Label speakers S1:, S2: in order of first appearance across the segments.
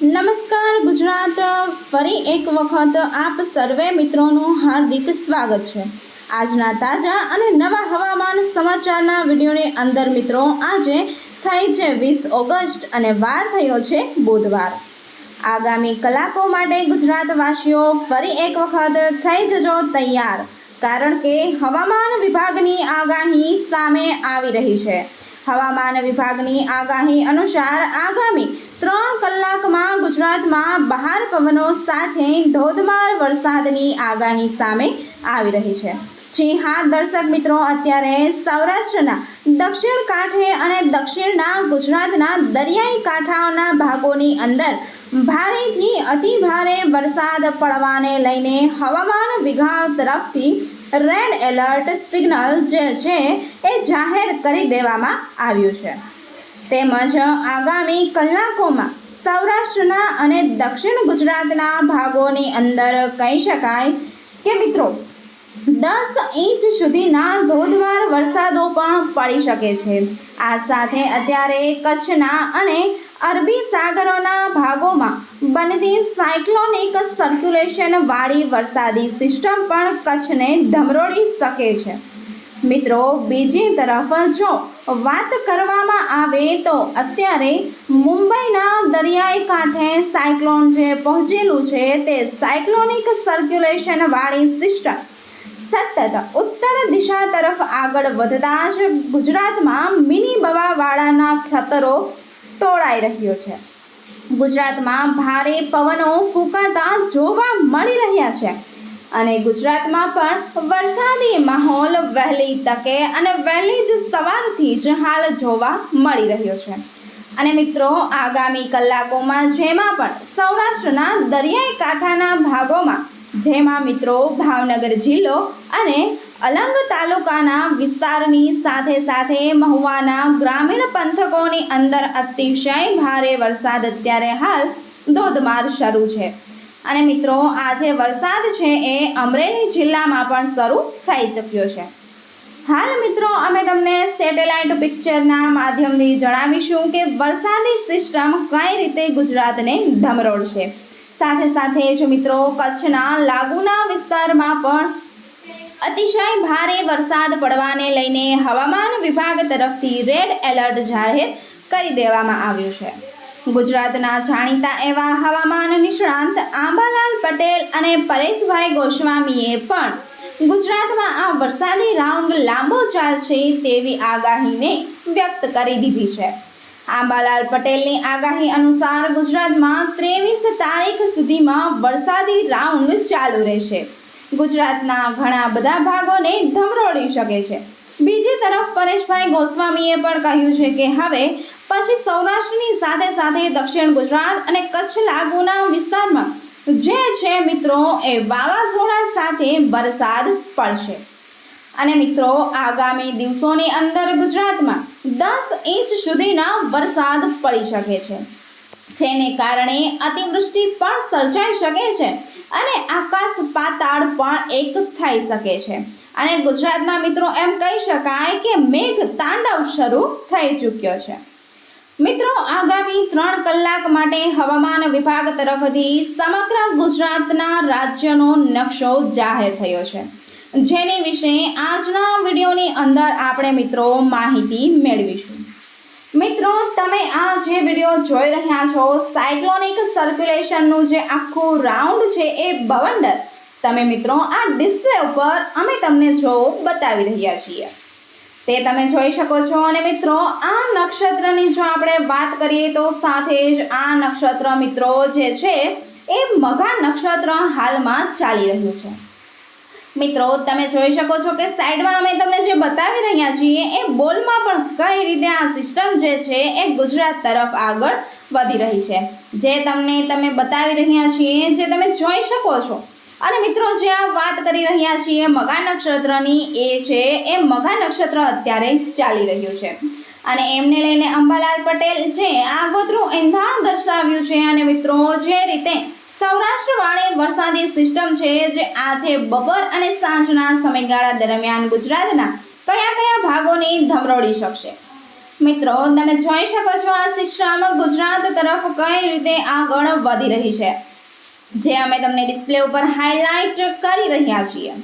S1: નમસ્કાર ગુજરાત, ફરી એક વખત આપ સર્વે મિત્રોનું હાર્દિક સ્વાગત છે. આજના તાજા અને નવા હવામાન સમાચારના વિડીયોની અંદર મિત્રો, આજે થઈ છે વીસ ઓગસ્ટ અને વાર થયો છે બુધવાર. આગામી કલાકો માટે ગુજરાતવાસીઓ ફરી એક વખત થઈ જજો તૈયાર, કારણ કે હવામાન વિભાગની આગાહી સામે આવી રહી છે. હવામાન વિભાગની આગાહી અનુસાર આગામી ત્રણ કલાકમાં ગુજરાતમાં બહાર પવનો સાથે ધોધમાર વરસાદની આગાહી સામે આવી રહી છે. જી હા, દર્શક મિત્રો, અત્યારે સૌરાષ્ટ્રના દક્ષિણ કાંઠે અને દક્ષિણના ગુજરાતના દરિયાઈ કાંઠાઓના ભાગોની અંદર ભારેથી અતિ ભારે વરસાદ પડવાને લઈને હવામાન વિભાગ તરફથી રેડ એલર્ટ સિગ્નલ જે છે એ જાહેર કરી દેવામાં આવ્યું છે. તેમજ આગામી કલાકોમાં સૌરાષ્ટ્રના અને દક્ષિણ ગુજરાતના ભાગોની અંદર કહી શકાય કે મિત્રો, દસ ઇંચ સુધીના ધોધમાર વરસાદો પણ પડી શકે છે. આ સાથે અત્યારે કચ્છના અને અરબી સાગરોના ભાગોમાં બનતી સાયક્લોનિક સર્ક્યુલેશન વાળી વરસાદી સિસ્ટમ પણ કચ્છને ધમરોળી શકે છે. મિત્રો, બીજી તરફ જો વાત કરવામાં આવે તો અત્યારે મુંબઈના દરિયાઈ કાંઠે સાયક્લોન જે પહોંચેલું છે તે સાયક્લોનિક સર્ક્યુલેશન વાળી સિસ્ટમ સતત ઉત્તર દિશા તરફ આગળ વધતા જ ગુજરાતમાં મિની બવાવાળાના ખતરો તોડાઈ રહ્યો છે. ગુજરાતમાં ભારે પવનો ફૂંકાતા જોવા મળી રહ્યા છે. અને ગુજરાતમાં પણ વરસાદી માહોલ વહેલી તકે અને વહેલી જ સવારથી જ હાલ જોવા મળી રહ્યો છે. અને મિત્રો, આગામી કલાકોમાં જેમાં પણ સૌરાષ્ટ્રના દરિયાઈ કાંઠાના ભાગોમાં, જેમાં મિત્રો ભાવનગર જિલ્લો અને અલંગ તાલુકાના વિસ્તારની સાથે સાથે મહુવાના ગ્રામીણ પંથકોની અંદર અતિશય ભારે વરસાદ અત્યારે હાલ ધોધમાર શરૂ છે. અને મિત્રો, આજે વરસાદ છે એ અમરેલી જિલ્લામાં પણ શરૂ થઈ ચૂક્યો છે. હાલ મિત્રો, અમે તમને સેટેલાઇટ પિક્ચરના માધ્યમથી જણાવીશું કે વરસાદી સિસ્ટમ કઈ રીતે ગુજરાતને ધમરોળશે સાથે સાથે જ મિત્રો, કચ્છના લાગુના વિસ્તારમાં પણ અતિશય ભારે વરસાદ પડવાને લઈને હવામાન વિભાગ તરફથી રેડ એલર્ટ જાહેર કરી દેવામાં આવ્યું છે. ગુજરાતના જાણીતા એવા હવામાન નિષ્ણાંત આંબાલાલ પટેલ અને પરેશભાઈ ગોસ્વામીએ પણ ગુજરાતમાં આ વરસાદી રાઉન્ડ લાંબો ચાલશે તેવી આગાહીને વ્યક્ત કરી દીધી છે. આંબાલાલ પટેલની આગાહી અનુસાર ગુજરાતમાં ત્રેવીસ તારીખ સુધીમાં વરસાદી રાઉન્ડ ચાલુ રહેશે. ગુજરાતના ઘણા બધા ભાગોને ધમરોળી શકે છે. બીજી તરફ પરેશભાઈ ગોસ્વામીએ પણ કહ્યું છે કે હવે પછી સૌરાષ્ટ્રની સાથે સાથે દક્ષિણ ગુજરાત અને કચ્છ લાગુના વિસ્તારમાં જે છે મિત્રો એ વાવાઝોડા સાથે વરસાદ પડશે. અને મિત્રો, આગામી દિવસોની અંદર ગુજરાતમાં દસ ઇંચ સુધીના વરસાદ પડી શકે છે. જેને કારણે અતિવૃષ્ટિ પણ સર્જાઈ શકે છે. અને આકાશ પાતાળ પણ એક થઈ શકે છે. અને ગુજરાતમાં મિત્રો એમ કહી શકાય કે મેઘ તાંડવ શરૂ થઈ ચૂક્યો છે. મિત્રો આગામી ત્રણ કલાક માટે હવામાન વિભાગ તરફથી સમગ્ર ગુજરાતના રાજ્યનો નકશો જાહેર થયો છે. જેની વિશે આજના વિડીયોની અંદર આપણે મિત્રો માહિતી મેળવીશું. મિત્રો, તમે આ જે વીડિયો જોઈ રહ્યા છો સાયક્લોનિક સર્ક્યુલેશનનું જે આખું રાઉન્ડ છે એ બવંડર. તમે મિત્રો, આ ડિસ્પ્લે ઉપર અમે તમને જો બતાવી રહ્યા છીએ. તે તમે જોઈ શકો છો અને મિત્રો, આ નક્ષત્રની જો આપણે વાત કરીએ તો સાથે જ આ નક્ષત્ર મિત્રો જે છે, એ મઘા નક્ષત્ર હાલમાં ચાલી રહ્યું છે. મિત્રો, તમે જોઈ શકો છો કે સાઈડમાં અમે તમને જે બતાવી રહ્યા છીએ, એ બોલમાં પણ કઈ રીતે આ સિસ્ટમ જે છે, એ ગુજરાત તરફ આગળ વધી રહી છે. જે તમને તમે બતાવી રહ્યા છીએ, જે તમે જોઈ શકો છો. અને મિત્રો, જે આ વાત કરી રહ્યા છીએ મઘા નક્ષત્રની, એ છે, એ મઘા નક્ષત્ર અત્યારે ચાલી રહ્યું છે. અને એમને લઈને અંબાલાલ પટેલ જે આગોતરું એંધાણ દર્શાવ્યું છે, અને મિત્રો, જે રીતે સૌરાષ્ટ્રવાળી વરસાદી સિસ્ટમ છે જે આજે બપોર અને સાંજના સમયગાળા દરમિયાન ગુજરાતના કયા કયા ભાગોની ધમરોળી શકશે? મિત્રો, તમે જોઈ શકો છો આ સિસ્ટમ ગુજરાત તરફ કઈ રીતે આગળ વધી રહી છે. જે અમે તમને ડિસ્પ્લે ઉપર હાઇલાઇટ કરી રહ્યા છીએ.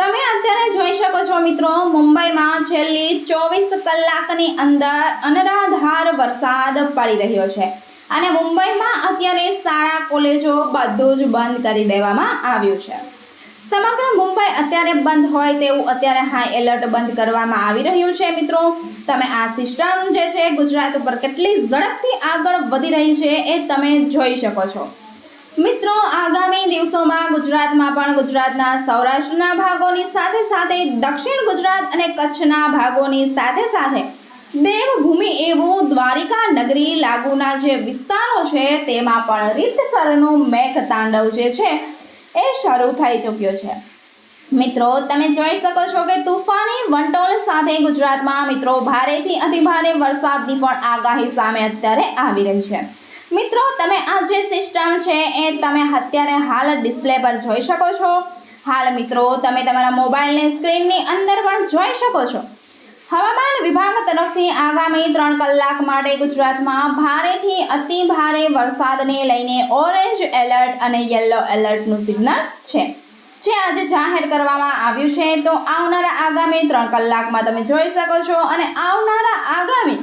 S1: તમે અત્યારે જોઈ શકો છો મિત્રો, મુંબઈમાં છેલ્લી ચોવીસ કલાકની અંદર અનરાધાર વરસાદ પડી રહ્યો છે. અને મુંબઈમાં અત્યારે શાળા, કોલેજો બધું જ બંધ કરી દેવામાં આવ્યું છે. સમગ્ર મુંબઈ અત્યારે બંધ હોય તેવું અત્યારે હાઈ એલર્ટ બંધ કરવામાં આવી રહ્યું છે, મિત્રો. તમે આ સિસ્ટમ જે છે, ગુજરાત ઉપર કેટલી ઝડપથી આગળ વધી રહી છે એ તમે જોઈ શકો છો. મિત્રો, આગામી દિવસોમાં ગુજરાતમાં પણ ગુજરાતના સૌરાષ્ટ્રના ભાગોની સાથે સાથે દક્ષિણ ગુજરાત અને કચ્છના ભાગોની સાથે સાથે દેવભૂમિ એવું દ્વારિકા નગરી લાગુના જે વિસ્તારો છે, તેમાં પણ રીતસરનું મેઘ તાંડવ જે છે, એ શરૂ થઈ ચૂક્યો છે. મિત્રો, તમે જોઈ શકો છો કે તુફાની વંટોળ સાથે ગુજરાતમાં મિત્રો ભારેથી અતિભારે વરસાદની પણ આગાહી સામે અત્યારે આવી રહી છે. મિત્રો, તમે આ જે સિસ્ટમ છે, એ તમે અત્યારે હાલ ડિસ્પ્લે પર જોઈ શકો છો. હાલ મિત્રો, તમે તમારા મોબાઈલની સ્ક્રીનની અંદર પણ જોઈ શકો છો. હવામાન વિભાગ તરફથી આગામી ત્રણ કલાક માટે ગુજરાતમાં ભારેથી અતિ ભારે વરસાદને લઈને ઓરેન્જ એલર્ટ અને યલો એલર્ટનું સિગ્નલ છે. જે આજે જાહેર કરવામાં આવ્યું છે, તો આવનારા આગામી ત્રણ કલાકમાં તમે જોઈ શકો છો અને આવનારા આગામી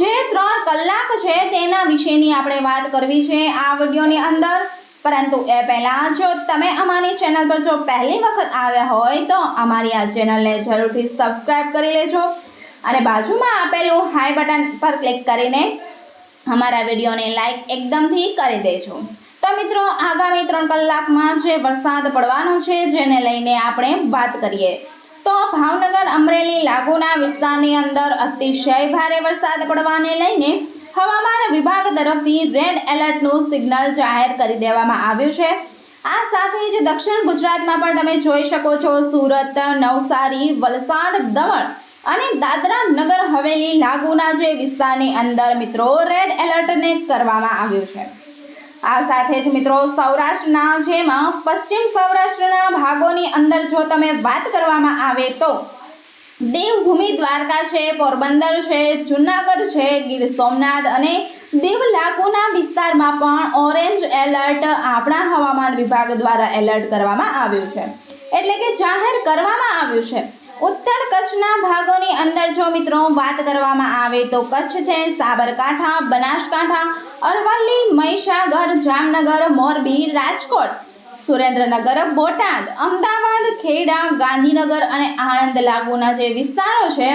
S1: જે ત્રણ કલાક છે, તેના વિશેની આપણે વાત કરવી છે આ વિડીયોની અંદર. પરંતુ એ પહેલાં જો તમે અમારી ચેનલ પર જો પહેલી વખત આવ્યા હોય, તો અમારી આ ચેનલને જરૂરથી સબસ્ક્રાઈબ કરી લેજો. અને બાજુમાં આપેલું હાઈ બટન પર ક્લિક કરીને અમારા વિડીયોને લાઇક એકદમથી કરી દેજો. તો મિત્રો, આગામી ત્રણ કલાકમાં જે વરસાદ પડવાનો છે, જેને લઈને આપણે વાત કરીએ, તો ભાવનગર અમરેલી લાગુના વિસ્તારની અંદર અતિશય ભારે વરસાદ પડવાને લઈને હવામાન વિભાગ તરફથી રેડ એલર્ટનું સિગ્નલ જાહેર કરી દેવામાં આવ્યું છે. આ સાથે જ દક્ષિણ ગુજરાતમાં પણ તમે જોઈ શકો છો, સુરત, નવસારી, વલસાડ, દમણ અને દાદરા નગર હવેલી લાગુના જે વિસ્તારની અંદર મિત્રો રેડ એલર્ટને કરવામાં આવ્યું છે. આ સાથે જ મિત્રો, સૌરાષ્ટ્રના જેમાં પશ્ચિમ સૌરાષ્ટ્રના ભાગોની અંદર જો તમે વાત કરવામાં આવે તો દેવભૂમિ દ્વારકા છે, પોરબંદર છે, જુનાગઢ છે, ગીર સોમનાથ અને દેવ લાગુના વિસ્તારમાં પણ ઓરેન્જ એલર્ટ આપણા હવામાન વિભાગ દ્વારા એલર્ટ કરવામાં આવ્યું છે. એટલે કે જાહેર કરવામાં આવ્યું છે. ઉત્તર કચ્છના ભાગોની અંદર જો મિત્રો વાત કરવામાં આવે તો કચ્છ છે, સાબરકાંઠા, બનાસકાંઠા, અરવલ્લી, મહીસાગર, જામનગર, મોરબી, રાજકોટ, સુરેન્દ્રનગર, બોટાદ, અમદાવાદ, ખેડા, ગાંધીનગર અને આણંદ લાગુના જે વિસ્તારો છે,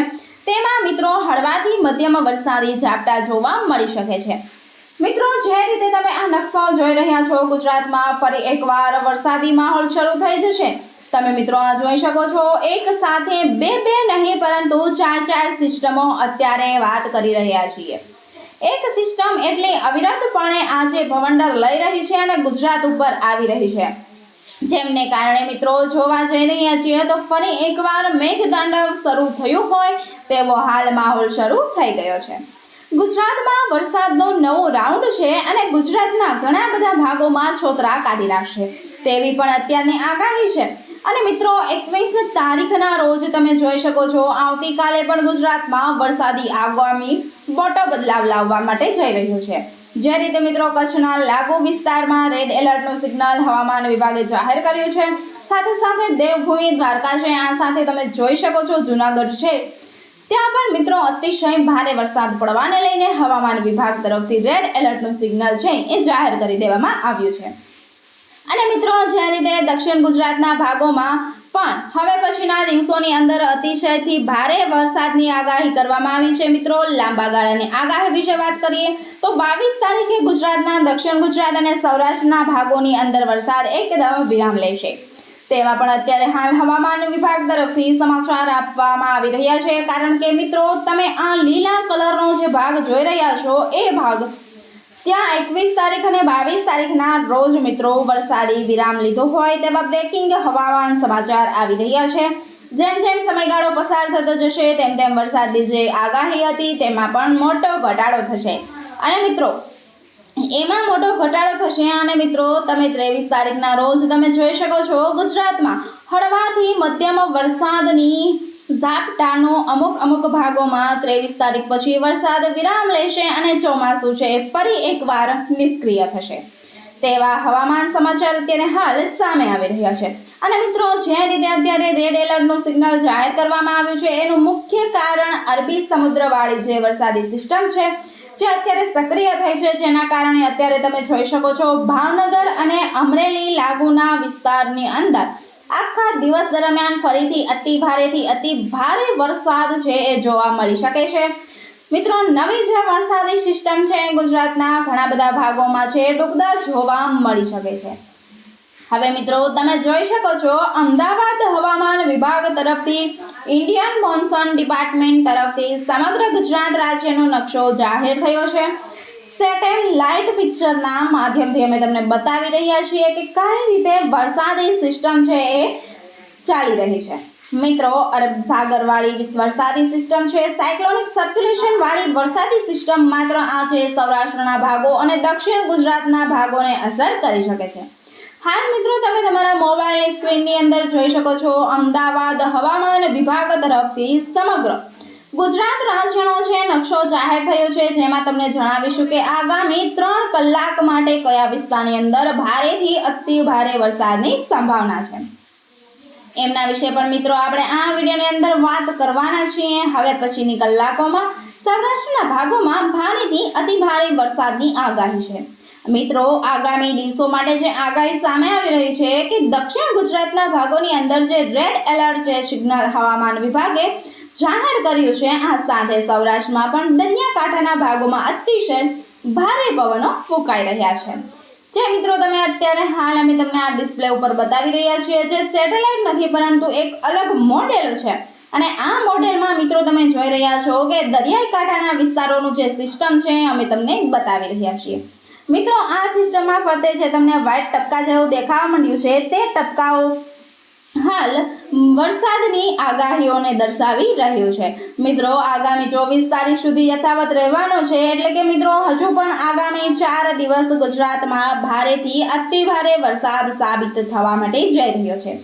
S1: તેમાં મિત્રો હળવાથી મધ્યમ વરસાદી ઝાપટા જોવા મળી શકે છે. મિત્રો, જે રીતે તમે આ નકશાઓ જોઈ રહ્યા છો, ગુજરાતમાં ફરી એકવાર વરસાદી માહોલ શરૂ થઈ જશે. તમે મિત્રો આ જોઈ શકો છો. એક સાથે બે બે નહીં, પરંતુ ચાર ચાર સિસ્ટમો અત્યારે વાત કરી રહ્યા છીએ. એક સિસ્ટમ એટલે અવિરતપણે આજે ભવંડર લઈ રહી છે અને ગુજરાત ઉપર આવી રહી છે. જેમને કારણે મિત્રો જોવા જઈ રહ્યા છીએ તો ફરી એકવાર મેઘતાંડવ શરૂ થયું હોય તેવો હાલ માહોલ શરૂ થઈ ગયો છે. ગુજરાતમાં વરસાદનો નવો રાઉન્ડ છે અને ગુજરાતના ઘણા બધા ભાગોમાં છોતરા કાઢી નાખશે. તેવી પણ અત્યારની આગાહી છે. અને મિત્રો, એકવીસ તારીખના રોજ તમે જોઈ શકો છો, આવતીકાલે પણ ગુજરાતમાં વરસાદી આગામી મોટો બદલાવ લાવવા માટે જઈ રહ્યું છે. જે રીતે મિત્રો, કચ્છના લાગુ વિસ્તારમાં રેડ એલર્ટનું સિગ્નલ હવામાન વિભાગે જાહેર કર્યું છે. સાથે સાથે દેવભૂમિ દ્વારકા છે, આ સાથે તમે જોઈ શકો છો જુનાગઢ છે. ત્યાં પણ મિત્રો, અતિશય ભારે વરસાદ પડવાને લઈને હવામાન વિભાગ તરફથી રેડ એલર્ટનું સિગ્નલ છે એ જાહેર કરી દેવામાં આવ્યું છે. અને મિત્રો, જે રીતે દક્ષિણ ગુજરાતના ભાગોમાં પણ હવે પછીના દિવસોની અંદર અતિશયથી ભારે વરસાદની આગાહી કરવામાં આવી છે મિત્રો. લાંબા ગાળાની આગાહી વિશે વાત કરીએ તો બાવીસ તારીખે ગુજરાતના દક્ષિણ ગુજરાત અને સૌરાષ્ટ્રના ભાગોની અંદર વરસાદ એકદમ વિરામ લેશે. તેવા પણ અત્યારે હાલ હવામાન વિભાગ તરફથી સમાચાર આપવામાં આવી રહ્યા છે. કારણ કે મિત્રો, તમે આ લીલા કલરનો જે ભાગ જોઈ રહ્યા છો, એ ભાગ ત્યાં એકવીસ તારીખ અને બાવીસ તારીખના રોજ મિત્રો વરસાદી વિરામ લીધો હોય તેવા બ્રેકિંગ હવામાન સમાચાર આવી રહ્યા છે. જેમ જેમ સમયગાળો પસાર થતો જશે, તેમ તેમ વરસાદની જે આગાહી હતી, તેમાં પણ મોટો ઘટાડો થશે. અને મિત્રો, એમાં મોટો ઘટાડો થશે અને મિત્રો, તમે ત્રેવીસ તારીખના રોજ તમે જોઈ શકો છો, ગુજરાતમાં હળવાથી મધ્યમ વરસાદની ઝાપટાનો અમુક અમુક ભાગોમાં ત્રેવીસ તારીખ પછી વરસાદ વિરામ લેશે અને ચોમાસું છે ફરી એકવાર નિષ્ક્રિય થશે. તેવા હવામાન સમાચાર અત્યારે હાલ સામે આવી રહ્યા છે. અને મિત્રો, જે રીતે અત્યારે રેડ એલર્ટનું સિગ્નલ જાહેર કરવામાં આવ્યું છે, એનું મુખ્ય કારણ અરબી સમુદ્રવાળી જે વરસાદી સિસ્ટમ છે, જે અત્યારે સક્રિય થઈ છે, જેના કારણે અત્યારે તમે જોઈ શકો છો, ભાવનગર અને અમરેલી લાગુના વિસ્તારની અંદર આખા દિવસ દરમિયાન ફરીથી અતિ ભારેથી અતિ ભારે વરસાદ છે એ જોવા મળી શકે છે. મિત્રો, નવી જે વરસાદી સિસ્ટમ છે ગુજરાતના ઘણા બધા ભાગોમાં છે ડૂબતા જોવા મળી શકે છે. હવે મિત્રો, તમે જોઈ શકો છો, અમદાવાદ હવામાન વિભાગ તરફથી, ઇન્ડિયન મોન્સૂન ડિપાર્ટમેન્ટ તરફથી સમગ્ર ગુજરાત રાજ્યનો નકશો જાહેર થયો છે. સેટેલાઇટ પિક્ચરના માધ્યમથી અમે તમને બતાવી રહ્યા છીએ કે કઈ રીતે વરસાદી સિસ્ટમ છે એ ચાલી રહી છે. મિત્રો, અરબ સાગરવાળી વરસાદી સિસ્ટમ છે. સાયક્લોનિક સર્ક્યુલેશનવાળી વરસાદી સિસ્ટમ માત્ર આ છે સૌરાષ્ટ્રના ભાગો અને દક્ષિણ ગુજરાતના ભાગોને અસર કરી શકે છે. હાલ મિત્રો, તમે તમારા મોબાઈલની સ્ક્રીનની અંદર જોઈ શકો છો. અમદાવાદ હવામાન વિભાગ તરફથી સમગ્ર ગુજરાત રાજ્યનો છે, નકશો જાહેર થયો છે, જેમાં તમને જણાવીશું કે આગામી ત્રણ કલાક માટે કયા વિસ્તારની અંદર ભારેથી અતિ ભારે વરસાદની સંભાવના છે. એમના વિશે પણ મિત્રો આપણે આ વિડીયોની અંદર વાત કરવાના છીએ. હવે પછીની કલાકોમાં સૌરાષ્ટ્રના ભાગોમાં ભારેથી અતિ ભારે વરસાદની આગાહી છે. મિત્રો, આગામી દિવસો માટે જે આગાહી સામે આવી રહી છે કે દક્ષિણ ગુજરાતના ભાગોની અંદર જે રેડ એલર્ટ છે, સિગ્નલ હવામાન વિભાગે જાહેર કર્યું છે. આ સાથે સૌરાષ્ટ્રમાં પણ દરિયાકાંઠાના ભાગોમાં અતિશય ભારે પવનો ફૂંકાઈ રહ્યા છે. જે મિત્રો તમે અત્યારે હાલ અમે તમને આ ડિસ્પ્લે ઉપર બતાવી રહ્યા છીએ જે સેટેલાઇટ નથી, પરંતુ એક અલગ મોડેલ છે. અને આ મોડેલમાં મિત્રો તમે જોઈ રહ્યા છો કે દરિયાઈ કાંઠાના વિસ્તારોનું જે સિસ્ટમ છે અમે તમને બતાવી રહ્યા છીએ. મિત્રો, આ સિસ્ટમમાં ફરતે જે તમને વ્હાઇટ ટપકા જેવું દેખાવા માંડ્યું છે, તે ટપકાઓ હાલ, વરસાદની આગાહીઓને દર્શાવી રહ્યું છે. મિત્રો, આગામી ચોવીસ તારીખ સુધી યથાવત રહેવાનો છે, એટલે કે મિત્રો, હજુ પણ આગામી ચાર દિવસ ગુજરાતમાં ભારેથી અતિભારે વરસાદ સાબિત થવા માટે જઈ રહ્યો છે.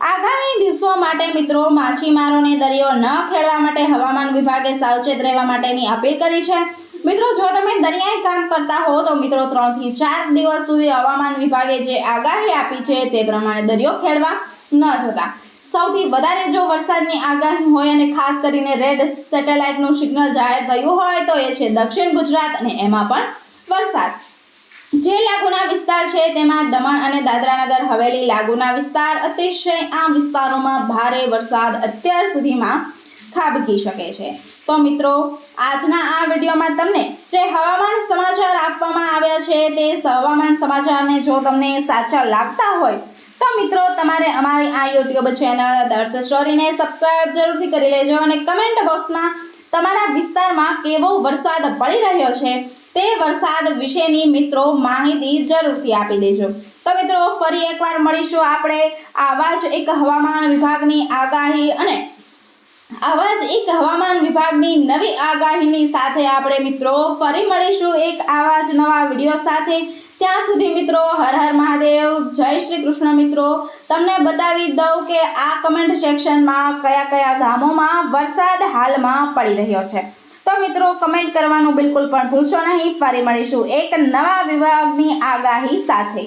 S1: આગામી દિવસો માટે, મિત્રો, માછીમારોને દરિયો ન ખેડવા માટે હવામાન વિભાગે સાવચેત રહેવા માટેની અપીલ કરી છે. મિત્રો, જો તમે દરિયાઈ કામ કરતા હો, તો મિત્રો, ત્રણથી ચાર દિવસ સુધી હવામાન વિભાગે જે આગાહી આપી છે, તે પ્રમાણે દરિયો ખેડવા ન જતા. સૌથી વધારે જો વરસાદની આગાહી હોય અને ખાસ કરીને રેડ સેટેલાઇટનું સિગ્નલ જાહેર થયું હોય તો એ છે દક્ષિણ ગુજરાત અને એમાં પણ વરસાદ. જે લાગુના વિસ્તાર છે તેમાં દમણ અને દાદરાનગર હવેલી લાગુના વિસ્તાર અતિશય આ વિસ્તારોમાં ભારે વરસાદ અત્યાર સુધીમાં ખાબકી શકે છે. તો મિત્રો, આજના આ વિડીયોમાં તમને જે હવામાન સમાચાર આપવામાં આવ્યા છે તે હવામાન સમાચારને જો તમને સાચા લાગતા હોય મિત્રો, તમારે અમારી આ યુટ્યુબ ચેનલ દર્શ સ્ટોરીને સબસ્ક્રાઇબ જરૂરથી કરી લેજો અને કમેન્ટ બોક્સમાં તમારા વિસ્તારમાં કેવો વરસાદ પડી રહ્યો છે તે વરસાદ વિશેની મિત્રો માહિતી જરૂરથી આપી દેજો. તો મિત્રો, ફરી એકવાર મળીશું આપણે આવા જ એક હવામાન વિભાગની આગાહી અને આવા જ એક હવામાન વિભાગની નવી આગાહીની સાથે આપણે મિત્રો ફરી મળીશું એક આવા જ નવા વીડિયો સાથે. ત્યાં સુધી મિત્રો હર હર મહાદેવ, જય શ્રી કૃષ્ણ મિત્રો. તમને બતાવી દઉં કે આ કમેન્ટ સેક્શનમાં કયા કયા ગામોમાં વરસાદ હાલમાં પડી રહ્યો છે. તો મિત્રો કમેન્ટ કરવાનું બિલકુલ પણ ભૂલશો નહીં. ફરી મળીશું એક નવા વિભાગની આગાહી સાથે.